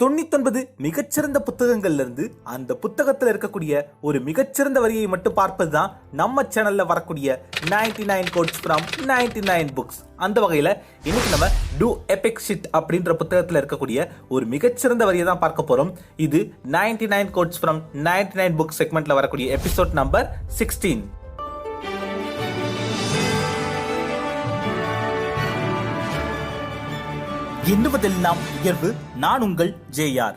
தொண்ணூத்தொன்பது மிகச்சிறந்த புத்தகங்கள்ல இருந்து அந்த புத்தகத்துல இருக்கக்கூடிய ஒரு மிகச்சிறந்த வரியை மட்டும் பார்ப்பது தான் நம்ம சேனல்ல வரக்கூடிய 99 nine quotes from 99 nine books அந்த வகையில இன்னைக்கு நம்ம டூ எபிக் ஷிட் அப்படின்ற புத்தகத்துல இருக்கக்கூடிய ஒரு மிகச்சிறந்த வரியை தான் பார்க்க போறோம். இது 99 nine quotes from 99 nine book செக்மெண்ட்ல வரக்கூடிய எபிசோட் நம்பர் சிக்ஸ்டீன் எண்ணுவதெல்லாம் உயர்வு? நான் உங்கள் ஜேஆர்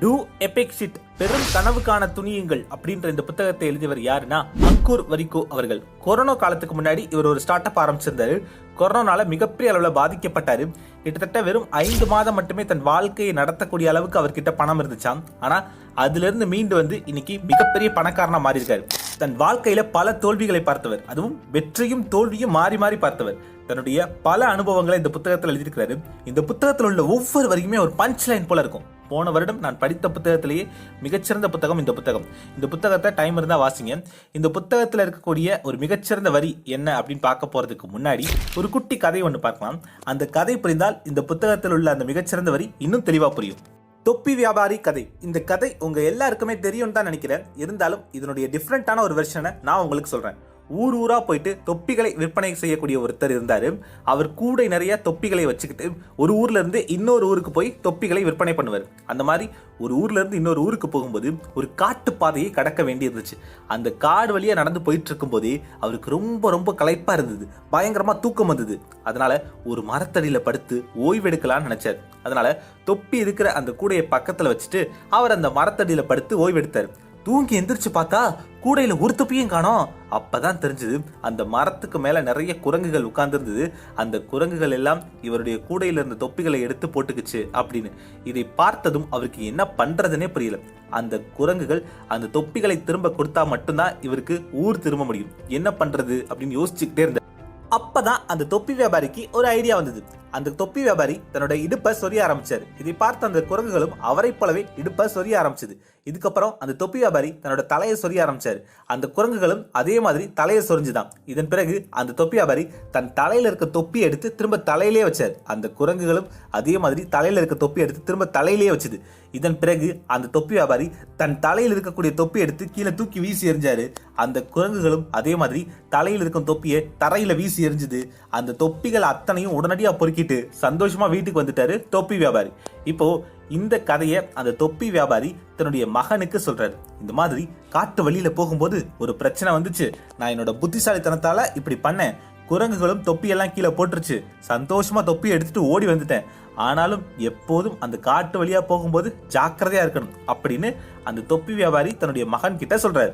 டூ எபிக் ஷிட் பெரும் கனவுக்கான துணியுங்கள் அப்படின்ற இந்த புத்தகத்தை எழுதியவர் யாருன்னா அங்கூர் வரிகோ அவர்கள். கொரோனா காலத்துக்கு முன்னாடி இவர் ஒரு ஸ்டார்ட் அப் ஆரம்பிச்சிருந்தாரு. கொரோனால மிகப்பெரிய அளவில் பாதிக்கப்பட்டாரு. கிட்டத்தட்ட வெறும் ஐந்து மாதம் மட்டுமே தன் வாழ்க்கையை நடத்தக்கூடிய அளவுக்கு அவர்கிட்ட பணம் இருந்துச்சாம் ஆனா அதிலிருந்து மீண்டு வந்து இன்னைக்கு மிகப்பெரிய பணக்காரனா மாறியிருக்காரு. தன் வாழ்க்கையில பல தோல்விகளை பார்த்தவர். அதுவும் வெற்றியும் தோல்வியும் மாறி மாறி பார்த்தவர். தன்னுடைய பல அனுபவங்களை இந்த புத்தகத்தில் எழுதியிருக்கிறாரு. இந்த புத்தகத்தில் உள்ள ஒவ்வொரு வரைக்குமே ஒரு பஞ்ச் லைன் போல இருக்கும். போன வருடம் நான் படித்த புத்தகத்திலேயே மிகச்சிறந்த புத்தகம் இந்த புத்தகம். இந்த புத்தகத்தை டைம் இருந்தால் வாசிங்க. இந்த புத்தகத்தில் இருக்கக்கூடிய ஒரு மிகச்சிறந்த வரி என்ன அப்படின்னு பார்க்க போகிறதுக்கு முன்னாடி ஒரு குட்டி கதை ஒன்று பார்க்கலாம். அந்த கதை புரிந்தால் இந்த புத்தகத்தில் உள்ள அந்த மிகச்சிறந்த வரி இன்னும் தெளிவாக புரியும். தொப்பி வியாபாரி கதை. இந்த கதை உங்கள் எல்லாருக்குமே தெரியும் தான் நினைக்கிறேன். இருந்தாலும் இதனுடைய டிஃப்ரெண்ட்டான ஒரு வெர்ஷனை நான் உங்களுக்கு சொல்கிறேன் ஊர் ஊரா போயிட்டு தொப்பிகளை விற்பனை செய்யக்கூடிய ஒருத்தர் இருந்தார். அவர் கூடை நிறைய தொப்பிகளை வச்சுக்கிட்டு ஒரு ஊர்ல இருந்து இன்னொரு ஊருக்கு போய் தொப்பிகளை விற்பனை பண்ணுவார். அந்த மாதிரி ஒரு ஊர்ல இருந்து இன்னொரு ஊருக்கு போகும்போது ஒரு காட்டு பாதையை கடக்க வேண்டி இருந்துச்சு. அந்த காடு வழியாக நடந்து போயிட்டு இருக்கும்போதே அவருக்கு ரொம்ப ரொம்ப களைப்பா இருந்தது. பயங்கரமா தூக்கம் வந்தது. அதனால ஒரு மரத்தடியில் படுத்து ஓய்வெடுக்கலாம்னு நினைச்சார். அதனால தொப்பி இருக்கிற அந்த கூடையை பக்கத்தில் வச்சுட்டு அவர் அந்த மரத்தடியில் படுத்து ஓய்வெடுத்தார். தூங்கி எந்திரிச்சு பார்த்தா கூடையில ஒரு துப்பியும் காணோம். அப்பதான் தெரிஞ்சது அந்த மரத்துக்கு மேல நிறைய குரங்குகள் உட்கார்ந்துருந்தது. அந்த குரங்குகள் எல்லாம் இவருடைய கூடையில இருந்த தொப்பிகளை எடுத்து போட்டுக்குச்சு அப்படின்னு. இதை பார்த்ததும் அவருக்கு என்ன பண்றதுன்னே புரியல. அந்த குரங்குகள் அந்த தொப்பிகளை திரும்ப கொடுத்தா மட்டும்தான் இவருக்கு ஊர் திரும்ப முடியும். என்ன பண்றது அப்படின்னு யோசிச்சுக்கிட்டே இருந்தார் அப்பதான் அந்த தொப்பி வியாபாரிக்கு ஒரு ஐடியா வந்தது. அந்த தொப்பி வியாபாரி தன்னோட இடுப்பை சொரிய ஆரம்பிச்சாரு. இதை பார்த்த அந்த குரங்குகளும் அவரை போலவே இடுப்பை சொரிய ஆரம்பிச்சது. இதுக்கப்புறம் அந்த தொப்பி வியாபாரி தன்னோட தலையை சொரிய ஆரம்பிச்சாரு. அந்த குரங்குகளும் அதே மாதிரி தலையை சொரிஞ்சுதான். இதன் பிறகு அந்த தொப்பி வியாபாரி தன் தலையில இருக்க தொப்பி எடுத்து திரும்ப தலையிலே வச்சார். அந்த குரங்குகளும் அதே மாதிரி தலையில இருக்க தொப்பி எடுத்து திரும்ப தலையிலே வச்சுது. இதன் பிறகு அந்த தொப்பி வியாபாரி தன் தலையில் இருக்கக்கூடிய தொப்பி எடுத்து கீழே தூக்கி வீசி எறிஞ்சாரு. அந்த குரங்குகளும் அதே மாதிரி தலையில் இருக்கும் தொப்பியை தரையில வீசி எறிஞ்சுது. அந்த தொப்பிகள் அத்தனையும் உடனடியாக உடனடியா தூக்கிட்டு சந்தோஷமா வீட்டுக்கு வந்துட்டாரு தொப்பி வியாபாரி. இப்போ இந்த கதையை அந்த தொப்பி வியாபாரி தன்னுடைய மகனுக்கு சொல்றாரு. இந்த மாதிரி காட்டு வழியில போகும்போது ஒரு பிரச்சனை வந்துச்சு. நான் என்னோட புத்திசாலித்தனத்தால இப்படி பண்ணேன். குரங்குகளும் தொப்பியெல்லாம் கீழே போட்டுருச்சு. சந்தோஷமா தொப்பி எடுத்துட்டு ஓடி வந்துட்டேன். ஆனாலும் எப்போதும் அந்த காட்டு வழியா போகும்போது ஜாக்கிரதையா இருக்கணும் அப்படின்னு அந்த தொப்பி வியாபாரி தன்னுடைய மகன் கிட்ட சொல்றாரு.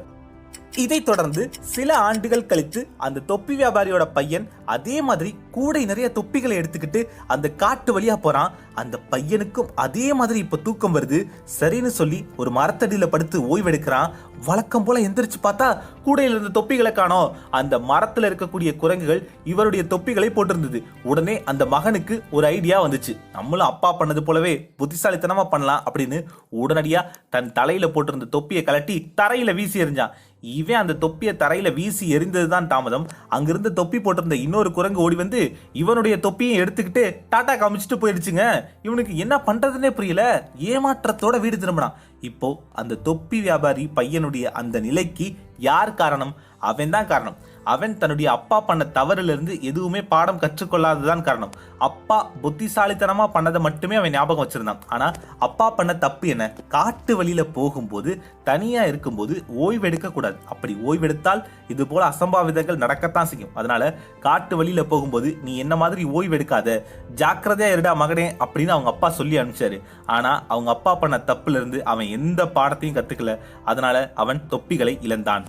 இதைத் தொடர்ந்து சில ஆண்டுகள் கழித்து அந்த தொப்பி வியாபாரியோட பையன் அதே மாதிரி கூடை நிறைய தொப்பிகளை எடுத்துக்கிட்டு அந்த காட்டு வழியா போறான். அந்த பையனுக்கும் அதே மாதிரி இப்ப தூக்கம் வருது. சரின்னு சொல்லி ஒரு மரத்தடியில படுத்து ஓய்வெடுக்கிறான். வழக்கம் போல எந்திரிச்சு பார்த்தா கூடையில இருந்த தொப்பிகளை காணோம். அந்த மரத்துல இருக்கக்கூடிய குரங்குகள் இவருடைய தொப்பிகளை போட்டிருந்தது. உடனே அந்த மகனுக்கு ஒரு ஐடியா வந்துச்சு. நம்மளும் அப்பா பண்ணது போலவே புத்திசாலித்தனமா பண்ணலாம் அப்படின்னு உடனடியா தன் தலையில போட்டிருந்த தொப்பியை கலட்டி தரையில வீசி எறிஞ்சான். இவன் அந்த தொப்பியை தரையில வீசி எரிந்ததுதான் தாமதம். அங்கிருந்து தொப்பி போட்டிருந்த இன்னொரு குரங்கு ஓடி வந்து இவனுடைய தொப்பியை எடுத்துக்கிட்டு டாட்டா காமிச்சிட்டு போயிடுச்சுங்க. இவனுக்கு என்ன பண்றதுன்னே புரியல. ஏமாற்றத்தோட வீடு திரும்பினான். இப்போ அந்த தொப்பி வியாபாரி பையனுடைய அந்த நிலைக்கு யார் காரணம்? அவன் தான் காரணம். அவன் தன்னுடைய அப்பா பண்ண தவறிலிருந்து எதுவுமே பாடம் கற்றுக்கொள்ளாததான் காரணம். அப்பா புத்திசாலித்தனமாக பண்ணதை மட்டுமே அவன் ஞாபகம் வச்சிருந்தான். ஆனால் அப்பா பண்ண தப்பு என்ன? காட்டு வழியில் போகும்போது தனியாக இருக்கும்போது ஓய்வெடுக்க கூடாது. அப்படி ஓய்வெடுத்தால் இது போல அசம்பாவிதங்கள் நடக்கத்தான் செய்யும். அதனால காட்டு வழியில் போகும்போது நீ என்ன மாதிரி ஓய்வெடுக்காத? ஜாக்கிரதையா இருடா மகனே அப்படின்னு அவங்க அப்பா சொல்லி அனுப்பிச்சாரு. ஆனால் அவங்க அப்பா பண்ண தப்புலேருந்து அவன் எந்த பாடத்தையும் கற்றுக்கல அதனால அவன் தொப்பிகளை இழந்தான்.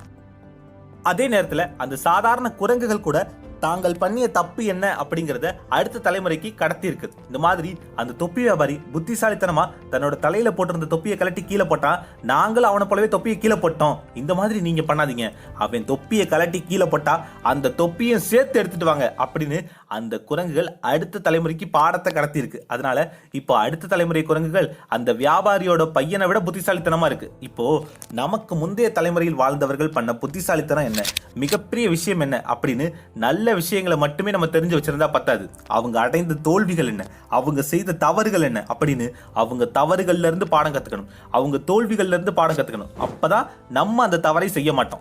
அதே நேரத்தில் அந்த சாதாரண குரங்குகள் கூட தாங்கள் பண்ணிய தப்பு என்ன அப்படிங்கறத அடுத்த தலைமுறைக்கு கடத்தியிருக்கு. இந்த மாதிரி அந்த தொப்பி வியாபாரி புத்திசாலித்தனமா தன்னோட தலையில போட்டிருந்த தொப்பியை கலட்டி கீழே போட்டான் நாங்களும் அவனை போலவே தொப்பியை கீழே போட்டோம். இந்த மாதிரி நீங்க பண்ணாதீங்க. அவன் தொப்பியை கலட்டி கீழே போட்டா அந்த தொப்பியும் சேர்த்து எடுத்துட்டு வாங்க அப்படின்னு அந்த குரங்குகள் அடுத்த தலைமுறைக்கு பாடத்தை கடத்தி இருக்கு அதனால இப்போ அடுத்த தலைமுறை குரங்குகள் அந்த வியாபாரியோட பையனை விட புத்திசாலித்தனமா இருக்கு. இப்போ நமக்கு முந்தைய தலைமுறையில் வாழ்ந்தவர்கள் பண்ண புத்திசாலித்தனம் என்ன? மிகப்பெரிய விஷயம் என்ன அப்படின்னு நல்ல நல்ல விஷயங்களை மட்டுமே நம்ம தெரிஞ்சு வச்சிருந்தா பத்தாது. அவங்க அடைந்த தோல்விகள் என்ன? அவங்க செய்த தவறுகள் என்ன? அப்படின்னு அவங்க தவறுகள்ல இருந்து பாடம் கத்துக்கணும். அவங்க தோல்விகள்ல இருந்து பாடம் கத்துக்கணும். அப்பதான் நம்ம அந்த தவறை செய்ய மாட்டோம்.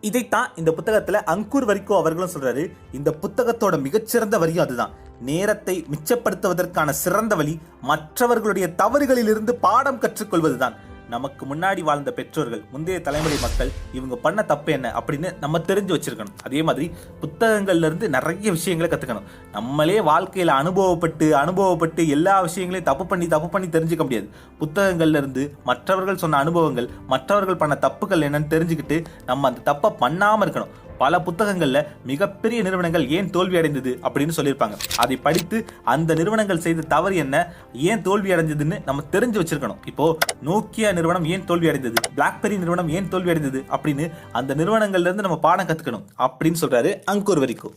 இதைத்தான் இந்த புத்தகத்துல அங்கூர் வரிக்கோ அவர்களும் சொல்றாரு. இந்த புத்தகத்தோட மிகச்சிறந்த வரியும் அதுதான். நேரத்தை மிச்சப்படுத்துவதற்கான சிறந்த வழி மற்றவர்களுடைய தவறுகளிலிருந்து பாடம் கற்றுக்கொள்வதுதான். நமக்கு முன்னாடி வாழ்ந்த பெற்றோர்கள் முந்தைய தலைமுறை மக்கள் இவங்க பண்ண தப்பு என்ன அப்படின்னு நம்ம தெரிஞ்சு வச்சிருக்கணும். அதே மாதிரி புத்தகங்கள்லேருந்து நிறைய விஷயங்களை கற்றுக்கணும் நம்மளே வாழ்க்கையில் அனுபவப்பட்டு அனுபவப்பட்டு எல்லா விஷயங்களையும் தப்பு பண்ணி தப்பு பண்ணி தெரிஞ்சுக்க முடியாது. புத்தகங்கள்லேருந்து மற்றவர்கள் சொன்ன அனுபவங்கள் மற்றவர்கள் பண்ண தப்புகள் என்னன்னு தெரிஞ்சுக்கிட்டு நம்ம அந்த தப்பை பண்ணாமல் இருக்கணும். பல புத்தகங்கள்ல மிகப்பெரிய நிறுவனங்கள் ஏன் தோல்வி அடைந்தது அப்படின்னு சொல்லியிருப்பாங்க. அதை படித்து அந்த நிறுவனங்கள் செய்த தவறு என்ன? ஏன் தோல்வி அடைஞ்சதுன்னு நம்ம தெரிஞ்சு வச்சிருக்கணும். இப்போ நோக்கியா நிறுவனம் ஏன் தோல்வி அடைந்தது? பிளாக்பெரி நிறுவனம் ஏன் தோல்வி அடைந்தது? அப்படின்னு அந்த நிறுவனங்கள்ல இருந்து நம்ம பாடம் கத்துக்கணும் அப்படின்னு சொல்றாரு அங்கூர் வரைக்கும்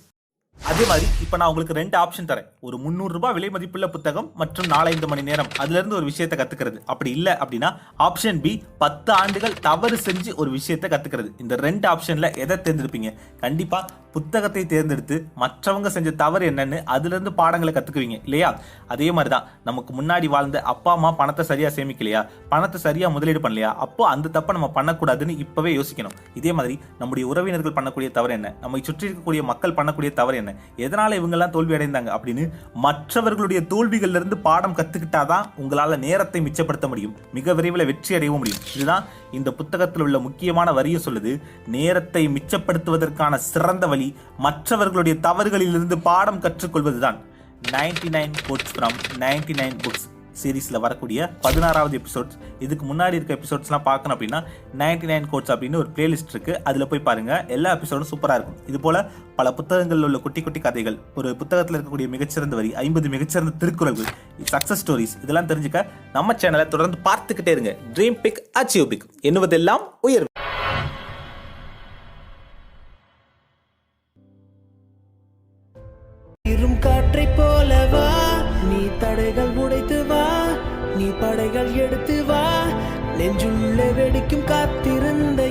அதே மாதிரி இப்போ நான் உங்களுக்கு ரெண்டு ஆப்ஷன் தரேன். ஒரு முந்நூறு விலை மதிப்புள்ள புத்தகம் மற்றும் நாலஞ்சு மணி நேரம். அதுலேருந்து ஒரு விஷயத்தை கற்றுக்கிறது அப்படி இல்லை அப்படின்னா ஆப்ஷன் பி பத்து ஆண்டுகள் தவறு செஞ்சு ஒரு விஷயத்தை கற்றுக்கிறது இந்த ரெண்டு ஆப்ஷனில் எதை தேர்ந்தெடுப்பீங்க? கண்டிப்பாக புத்தகத்தை தேர்ந்தெடுத்து மற்றவங்க செஞ்ச தவறு என்னன்னு அதுலேருந்து பாடங்களை கற்றுக்குவீங்க இல்லையா? அதே மாதிரி தான் நமக்கு முன்னாடி வாழ்ந்த அப்பா அம்மா பணத்தை சரியாக சேமிக்கலையா? பணத்தை சரியாக முதலீடு பண்ணலையா? அப்போ அந்த தப்பை நம்ம பண்ணக்கூடாதுன்னு இப்போவே யோசிக்கணும். இதே மாதிரி நம்முடைய உறவினர்கள் பண்ணக்கூடிய தவறு என்ன? நம்மை சுற்றி இருக்கக்கூடிய மக்கள் பண்ணக்கூடிய தவறு என்ன? எதனால் இவங்கெல்லாம் தோல்வி அடைந்தாங்க அப்படின்னு மற்றவர்களுடைய தோல்விகள்ல இருந்து பாடம் கற்றுக்கிட்டாதான் உங்களால் நேரத்தை மிச்சப்படுத்த முடியும். மிக விரைவில் வெற்றி அடையவும் முடியும். இதுதான் இந்த புத்தகத்தில் உள்ள முக்கியமான வரியும் சொல்லுது. நேரத்தை மிச்சப்படுத்துவதற்கான சிறந்த வழி மற்றவர்களுடைய தவறுகளிலிருந்து பாடம் கற்றுக்கொள்வதுதான். Ninety nine quotes from ninety nine books சீரீஸில் வரக்கூடிய பதினாறாவது எபிசோட்ஸ் இதுக்கு முன்னாடி இருக்க எபிசோட்ஸ்லாம் பார்க்கணும் அப்படின்னா நைன்டி நைன் கோட்ஸ் அப்படின்னு ஒரு பிளேலிஸ்ட் இருக்குது அதில் போய் பாருங்கள் எல்லா எபிசோடும் சூப்பராக இருக்கும். இது போல் பல புத்தகங்களில் உள்ள குட்டி குட்டி கதைகள் ஒரு புத்தகத்தில் இருக்கக்கூடிய மிகச்சிறந்த வரி ஐம்பது மிகச்சிறந்த திருக்குறள்கள் சக்ஸஸ் ஸ்டோரிஸ் இதெல்லாம் தெரிஞ்சுக்க நம்ம சேனலை தொடர்ந்து பார்த்துக்கிட்டே இருங்க. ட்ரீம் பிக் அச்சீவ் பிக் என்னுவதெல்லாம் உயர்வு. நெஞ்சுள்ள வெடிக்கும் காத்திருந்த